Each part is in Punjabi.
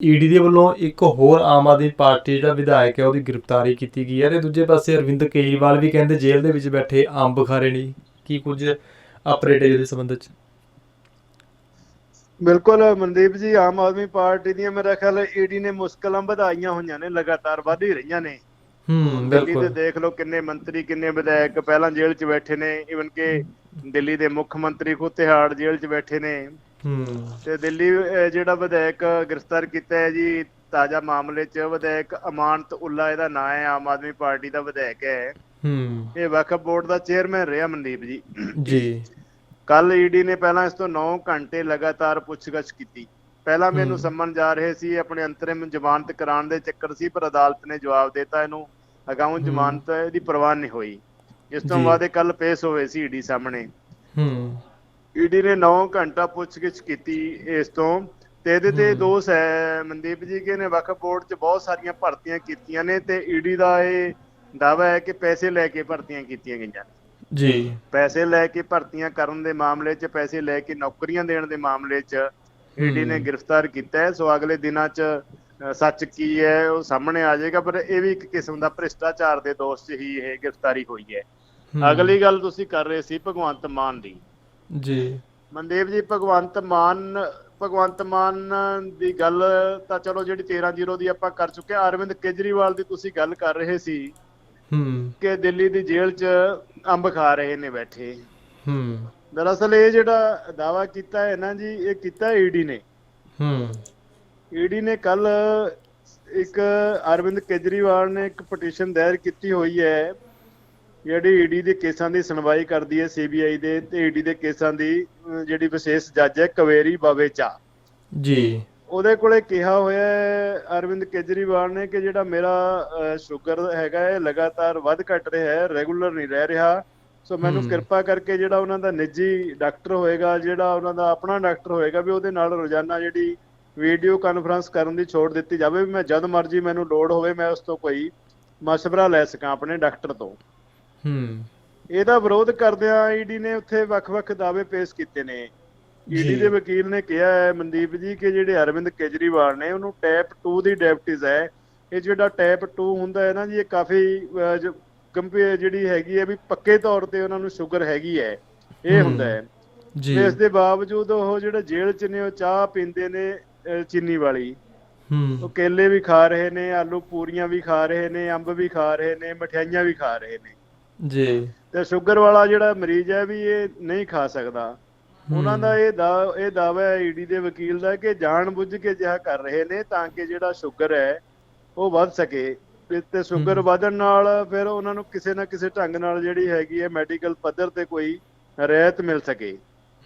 ਈਡੀ ਦੇ ਵੱਲੋਂ ਇੱਕ ਹੋਰ ਆਮ ਆਦਮੀ ਪਾਰਟੀ ਜਿਹੜਾ ਵਿਧਾਇਕ ਹੈ ਉਹਦੀ ਗ੍ਰਿਫਤਾਰੀ ਕੀਤੀ ਗਈ ਹੈ ਤੇ ਦੂਜੇ ਪਾਸੇ ਅਰਵਿੰਦ ਕੇਜਰੀਵਾਲ ਵੀ ਕਹਿੰਦੇ ਜੇਲ੍ਹ ਦੇ ਵਿੱਚ ਬੈਠੇ ਅੰਬ ਖਾ ਰਹੇ ਨੇ। ਕੀ ਕੁਝ ਹੈ ਇਹਦੇ ਸੰਬੰਧ ਚ ਬਿਲਕੁਲ ਮਨਦੀਪ ਜੀ ਆਮ ਆਦਮੀ ਪਾਰਟੀ ਦੀਆਂ ਮੇਰਾ ਖਿਆਲ ਈਡੀ ਨੇ ਮੁਸ਼ਕਲਾਂ ਵਧਾਈਆਂ ਹੋਈਆਂ ਨੇ ਲਗਾਤਾਰ ਵਧ ਹੀ ਰਹੀਆਂ ਨੇ। ਹੂੰ ਬਿਲਕੁਲ। ਦੇਖ ਲਓ ਕਿੰਨੇ ਮੰਤਰੀ ਕਿੰਨੇ ਵਿਧਾਇਕ ਪਹਿਲਾਂ ਜੇਲ੍ਹ 'ਚ ਬੈਠੇ ਨੇ ਇਵਨ ਕਿ ਦਿੱਲੀ ਦੇ ਮੁੱਖ ਮੰਤਰੀ ਖੁਦ ਤਿਹਾੜ ਜੇਲ੍ਹ 'ਚ ਬੈਠੇ ਨੇ। ਤੇ ਦਿੱਲੀ ਜਿਹੜਾ ਵਿਧਾਇਕ ਗ੍ਰਿਫਤਾਰ ਕੀਤਾ ਹੈ ਜੀ ਤਾਜ਼ਾ ਮਾਮਲੇ 'ਚ ਵਿਧਾਇਕ ਅਮਾਨਤ ਉੱਲਾ ਇਹਦਾ ਨਾਂ ਹੈ ਆਮ ਆਦਮੀ ਪਾਰਟੀ ਦਾ ਵਿਧਾਇਕ ਹੈ। ਹੂੰ। ਇਹ ਵਕਫ ਬੋਰਡ ਦਾ ਚੇਅਰਮੈਨ ਰਿਹਾ ਮਨਦੀਪ ਜੀ। ਜੀ। ਕੱਲ ਈਡੀ ਨੇ ਪਹਿਲਾਂ ਇਸ ਤੋਂ 9 ਘੰਟੇ ਲਗਾਤਾਰ ਪੁੱਛਗਛ ਕੀਤੀ। ਪਹਿਲਾਂ ਮੈਨੂੰ। ਸੰਮਨ ਜਾ ਰਹੇ ਸੀ ਆਪਣੇ ਅੰਤਰਿਮ ਜ਼ਮਾਨਤ ਕਰਾਉਣ ਦੇ ਚੱਕਰ ਸੀ ਪਰ ਅਦਾਲਤ ਨੇ ਜਵਾਬ ਦਿੱਤਾ ਇਹਨੂੰ। ਅਗਾਊਂ। ਜ਼ਮਾਨਤ ਇਹਦੀ ਪ੍ਰਵਾਨ ਨਹੀਂ ਹੋਈ। ਇਸ ਤੋਂ। ਬਾਅਦ ਇਹ ਕੱਲ ਪੇਸ਼ ਹੋਏ ਸੀ ਈਡੀ ਸਾਹਮਣੇ। ਹੂੰ। ਈਡੀ ਨੇ 9 ਘੰਟਾ ਪੁੱਛਗਿੱਛ ਕੀਤੀ ਇਸ ਤੋਂ ਤੇ ਇਹਦੇ ਤੇ। ਦੋਸ਼ ਹੈ ਮਨਦੀਪ ਜੀ ਕਿ ਇਹਨੇ ਵਕਫ ਬੋਰਡ 'ਚ ਬਹੁਤ ਸਾਰੀਆਂ ਭਰਤੀਆਂ ਕੀਤੀਆਂ ਨੇ ਤੇ ਈਡੀ ਦਾ ਇਹ ਦਾਅਵਾ ਹੈ ਕਿ ਪੈਸੇ ਲੈ ਕੇ ਭਰਤੀਆਂ ਕੀਤੀਆਂ ਗਈਆਂ ਨੇ ਜੀ ਪੈਸੇ ਲੈ ਕੇ ਭਰਤੀਆਂ ਕਰਨ ਦੇ ਮਾਮਲੇ 'ਚ ਪੈਸੇ ਲੈ ਕੇ ਨੌਕਰੀਆਂ ਦੇਣ ਦੇ ਮਾਮਲੇ 'ਚ ਈਡੀ ਨੇ। ਗ੍ਰਿਫਤਾਰ ਕੀਤਾ ਹੈ ਸੋ ਅਗਲੇ ਦਿਨਾਂ 'ਚ ਸੱਚ ਕੀ ਹੈ ਉਹ ਸਾਹਮਣੇ ਆ ਜਾਏਗਾ ਪਰ ਇਹ ਵੀ ਇੱਕ ਕਿਸਮ ਦਾ ਭ੍ਰਿਸ਼ਟਾਚਾਰ ਦੇ ਦੋਸ਼ 'ਚ ਹੀ ਇਹ ਗ੍ਰਿਫਤਾਰੀ ਹੋਈ ਹੂੰ। ਅਗਲੀ ਗੱਲ ਤੁਸੀਂ ਕਰ ਰਹੇ ਸੀ ਭਗਵੰਤ ਮਾਨ ਦੀ ਜੀ। ਮਨਦੇਵ ਜੀ ਭਗਵੰਤ ਮਾਨ ਭਗਵੰਤ ਮਾਨ ਦੀ ਗੱਲ ਤਾਂ ਚਲੋ ਜਿਹੜੀ 13-0 ਦੀ ਆਪਾਂ ਕਰ ਚੁੱਕੇ ਹਾਂ। ਅਰਵਿੰਦ ਕੇਜਰੀਵਾਲ ਦੀ ਤੁਸੀਂ ਗੱਲ ਕਰ ਰਹੇ ਸੀ ਹੂੰ। ਕਿ ਦਿੱਲੀ ਦੀ ਜੇਲ੍ਹ 'ਚ ਅੰਬ ਖਾ ਰਹੇ ਨੇ ਬੈਠੇ। ਹੂੰ। ਦਰਅਸਲ ਇਹ ਜਿਹੜਾ ਦਾਵਾ ਕੀਤਾ ਹੈ ਨਾ ਜੀ ਇਹ ਕੀਤਾ ਈਡੀ ਨੇ। ਹੂੰ। ਈਡੀ ਨੇ ਕੱਲ ਇੱਕ ਅਰਵਿੰਦ ਕੇਜਰੀਵਾਲ ਨੇ ਇੱਕ ਪਟੀਸ਼ਨ ਦਾਇਰ ਕੀਤੀ ਹੋਈ ਹੈ ਜਿਹੜੀ ਈਡੀ ਦੇ ਕੇਸਾਂ ਦੀ ਸੁਣਵਾਈ ਕਰਦੀ ਹੈ ਸੀਬੀਆਈ ਦੇ ਤੇ ਈਡੀ ਦੇ ਕੇਸਾਂ ਦੀ ਜਿਹੜੀ ਵਿਸ਼ੇਸ਼ ਜੱਜ ਹੈ ਕਵੇਰੀ ਬਾਵੇਚਾ। ਜੀ। ਉਹਦੇ ਕੋਲੇ ਕਿਹਾ ਹੋਇਆ ਹੈ ਅਰਵਿੰਦ ਕੇਜਰੀਵਾਲ ਨੇ ਕਿ ਜਿਹੜਾ ਮੇਰਾ ਸ਼ੂਗਰ ਹੈਗਾ ਹੈ ਲਗਾਤਾਰ ਵੱਧ ਘਟ ਰਿਹਾ ਹੈ ਰੈਗੂਲਰ ਨਹੀਂ ਰਹਿ ਰਿਹਾ। ਸੋ ਮੈਨੂੰ। ਕਿਰਪਾ ਕਰਕੇ ਜਿਹੜਾ ਉਹਨਾਂ ਦਾ ਨਿੱਜੀ ਡਾਕਟਰ ਹੋਏਗਾ ਜਿਹੜਾ ਉਹਨਾਂ ਦਾ ਆਪਣਾ ਡਾਕਟਰ ਹੋਏਗਾ ਵੀ ਉਹਦੇ ਨਾਲ ਰੋਜ਼ਾਨਾ ਜਿਹੜੀ ਵੀਡੀਓ ਕਾਨਫਰੰਸ ਕਰਨ ਦੀ ਛੋਟ ਦਿੱਤੀ ਜਾਵੇ ਵੀ ਮੈਂ ਜਦ ਮਰਜ਼ੀ ਮੈਨੂੰ ਲੋੜ ਹੋਵੇ ਮੈਂ ਉਸ ਤੋਂ ਕੋਈ ਮਸ਼ਵਰਾ ਲੈ ਸਕਾਂ ਆਪਣੇ ਡਾਕਟਰ ਤੋਂ। ਹੂੰ। ਇਹਦਾ ਵਿਰੋਧ ਕਰਦਿਆਂ ਈਡੀ ਨੇ ਉੱਥੇ ਵੱਖ-ਵੱਖ ਦਾਅਵੇ ਪੇਸ਼ ਕੀਤੇ ਨੇ। ਈਡੀ। ਦੇ ਵਕੀਲ ਨੇ ਕਿਹਾ ਹੈ ਮਨਦੀਪ ਜੀ ਕਿ ਜਿਹੜੇ ਅਰਵਿੰਦ ਕੇਜਰੀਵਾਲ ਨੇ ਉਹਨੂੰ ਟੈਪ 2 ਦੀ ਡਾਇਬਟੀਜ਼ ਹੈ। ਇਹ ਜਿਹੜਾ ਟੈਪ 2 ਹੁੰਦਾ ਹੈ ਨਾ ਜੀ ਇਹ ਕਾਫੀ ਗੰਭੀਰ ਜਿਹੜੀ ਹੈਗੀ ਹੈ ਵੀ ਪੱਕੇ ਤੌਰ ਤੇ ਉਹਨਾਂ ਨੂੰ ਸ਼ੂਗਰ ਹੈਗੀ ਹੈ। ਇਹ ਹੁੰਦਾ ਹੈ। ਜੀ। ਇਸ ਦੇ ਬਾਵਜੂਦ ਉਹ ਜਿਹੜੇ ਜੇਲ੍ਹ 'ਚ ਨੇ ਉਹ ਚਾਹ ਪੀਂਦੇ ਨੇ ਚੀਨੀ ਵਾਲੀ। ਉਹ ਹੂੰ ਕੇਲੇ ਵੀ ਖਾ ਰਹੇ ਨੇ ਆਲੂ ਪੂਰੀਆਂ ਵੀ ਖਾ ਰਹੇ ਨੇ ਅੰਬ ਵੀ ਖਾ ਰਹੇ ਨੇ ਮਠਿਆਈਆਂ ਵੀ ਖਾ ਰਹੇ ਨੇ। ਜੀ। ਤੇ ਸ਼ੂਗਰ ਵਾਲਾ ਜਿਹੜਾ ਮਰੀਜ਼ ਹੈ ਵੀ ਇਹ ਨਹੀਂ ਖਾ ਸਕਦਾ। ਉਹਨਾਂ। ਦਾ ਇਹ ਦਾ ਇਹ ਦਾਅਵਾ ਹੈ ਈਡੀ ਦੇ ਵਕੀਲ ਦਾ ਕਿ ਜਾਣਬੁੱਝ ਕੇ ਜਿਹਾ ਕਰ ਰਹੇ ਨੇ ਤਾਂ ਕਿ ਜਿਹੜਾ ਸ਼ੂਗਰ ਹੈ ਉਹ ਵੱਧ ਸਕੇ। ਤੇ- ਸ਼ੂਗਰ। ਵਧਣ ਨਾਲ ਫਿਰ ਉਹਨਾਂ ਨੂੰ ਕਿਸੇ ਨਾ ਕਿਸੇ ਢੰਗ ਨਾਲ ਜਿਹੜੀ ਹੈਗੀ ਹੈ ਮੈਡੀਕਲ ਪੱਧਰ ਤੇ ਕੋਈ ਰਿਆਇਤ ਮਿਲ ਸਕੇ।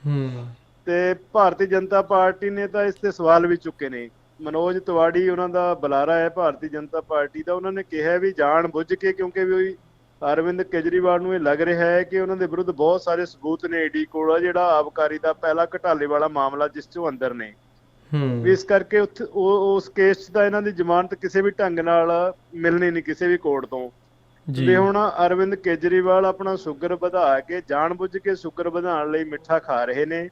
ਹੂੰ। ਤੇ ਭਾਰਤੀ ਜਨਤਾ ਪਾਰਟੀ ਨੇ ਤਾਂ ਇਸ ਤੇ ਸਵਾਲ ਵੀ ਚੁੱਕੇ ਨੇ। ਮਨੋਜ ਤਿਵਾੜੀ ਉਹਨਾਂ ਦਾ ਬੁਲਾਰਾ ਹੈ ਭਾਰਤੀ ਜਨਤਾ ਪਾਰਟੀ ਦਾ। ਉਹਨਾਂ ਨੇ ਕਿਹਾ ਵੀ ਜਾਣ ਬੁੱਝ ਕੇ ਕਿਉਂਕਿ ਵੀ ਅਰਵਿੰਦ ਕੇਜਰੀਵਾਲ ਨੂੰ ਇਹ ਲੱਗ ਰਿਹਾ ਹੈ ਕਿ ਉਹਨਾਂ ਦੇ ਵਿਰੁੱਧ ਬਹੁਤ ਸਾਰੇ ਸਬੂਤ ਨੇ ਈਡੀ ਕੋਲ ਜਿਹੜਾ ਆਬਕਾਰੀ ਦਾ ਪਹਿਲਾ ਘਟਾਲੇ ਵਾਲਾ ਮਾਮਲਾ ਜਿਸ 'ਚੋਂ ਅੰਦਰ ਨੇ। ਹੂੰ। ਇਸ ਕਰਕੇ ਉਸ ਕੇਸ 'ਚ ਤਾਂ ਇਹਨਾਂ ਦੀ ਜ਼ਮਾਨਤ ਕਿਸੇ ਵੀ ਢੰਗ ਨਾਲ ਮਿਲਣੀ ਨਹੀਂ ਕਿਸੇ ਵੀ ਕੋਰਟ ਤੋਂ। ਜੀ। ਤੇ ਹੁਣ ਅਰਵਿੰਦ ਕੇਜਰੀਵਾਲ ਆਪਣਾ ਸ਼ੂਗਰ ਵਧਾ ਕੇ ਜਾਣਬੁੱਝ ਕੇ ਸ਼ੂਗਰ ਵਧਾਉਣ ਲਈ ਮਿੱਠਾ ਖਾ ਰਹੇ ਨੇ।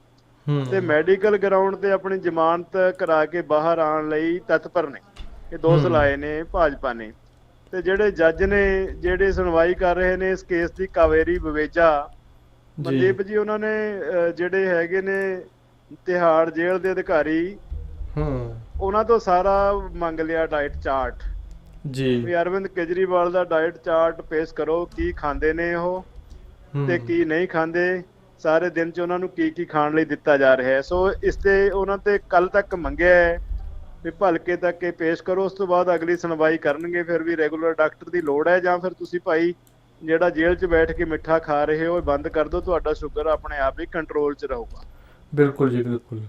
ਤੇ ਮੈਡੀਕਲ ਗਰਾਊਂਡ ਤੇ ਆਪਣੀ ਜ਼ਮਾਨਤ ਕਰਾ ਕੇ ਬਾਹਰ ਆਉਣ ਲਈ ਤਤਪਰ ਨੇ। ਇਹ ਦੋਸ਼। ਲਾਏ ਨੇ ਭਾਜਪਾ ਨੇ। ਤੇ ਜਿਹੜੇ ਜੱਜ ਨੇ ਜਿਹੜੇ ਸੁਣਵਾਈ ਕਰ ਰਹੇ ਨੇ ਇਸ ਕੇਸ ਦੀ ਕਾਵੇਰੀ ਬਵੇਜਾ ਮਨਦੀਪ ਜੀ ਉਹਨਾਂ ਨੇ ਜਿਹੜੇ ਹੈਗੇ ਨੇ ਤਿਹਾੜ ਜੇਲ੍ਹ ਦੇ ਅਧਿਕਾਰੀ ਹੂੰ। ਉਹਨਾਂ ਤੋਂ ਸਾਰਾ ਮੰਗ ਲਿਆ ਡਾਈਟ ਚਾਰਟ। ਜੀ। ਵੀ ਅਰਵਿੰਦ ਕੇਜਰੀਵਾਲ ਦਾ ਡਾਈਟ ਚਾਰਟ ਪੇਸ਼ ਕਰੋ ਕੀ ਖਾਂਦੇ ਨੇ ਉਹ। ਤੇ ਕੀ ਨਹੀਂ ਖਾਂਦੇ ਸਾਰੇ ਦਿਨ ਚ ਉਹਨਾਂ ਨੂੰ ਕੀ ਕੀ ਖਾਣ ਲਈ ਦਿੱਤਾ ਜਾ ਰਿਹਾ ਹੈ। ਸੋ ਇਸ ਤੇ ਉਹਨਾਂ ਤੇ ਕੱਲ ਤੱਕ ਮੰਗਿਆ ਹੈ। ਵੀ ਭਲਕੇ ਤੱਕ ਇਹ ਪੇਸ਼ ਕਰੋ, ਉਸ ਤੋਂ ਬਾਅਦ ਅਗਲੀ ਸੁਣਵਾਈ ਕਰਨਗੇ, ਫਿਰ ਵੀ ਰੈਗੂਲਰ ਡਾਕਟਰ ਦੀ ਲੋੜ ਹੈ ਜਾਂ ਫਿਰ ਤੁਸੀਂ ਭਾਈ ਜਿਹੜਾ ਜੇਲ੍ਹ 'ਚ ਬੈਠ ਕੇ ਮਿੱਠਾ ਖਾ ਰਹੇ ਹੋ, ਇਹ ਬੰਦ ਕਰ ਦਿਓ, ਤੁਹਾਡਾ ਸ਼ੂਗਰ ਆਪਣੇ ਆਪ ਹੀ ਕੰਟਰੋਲ 'ਚ ਰਹੂਗਾ। ਬਿਲਕੁਲ ਜੀ, ਬਿਲਕੁਲ।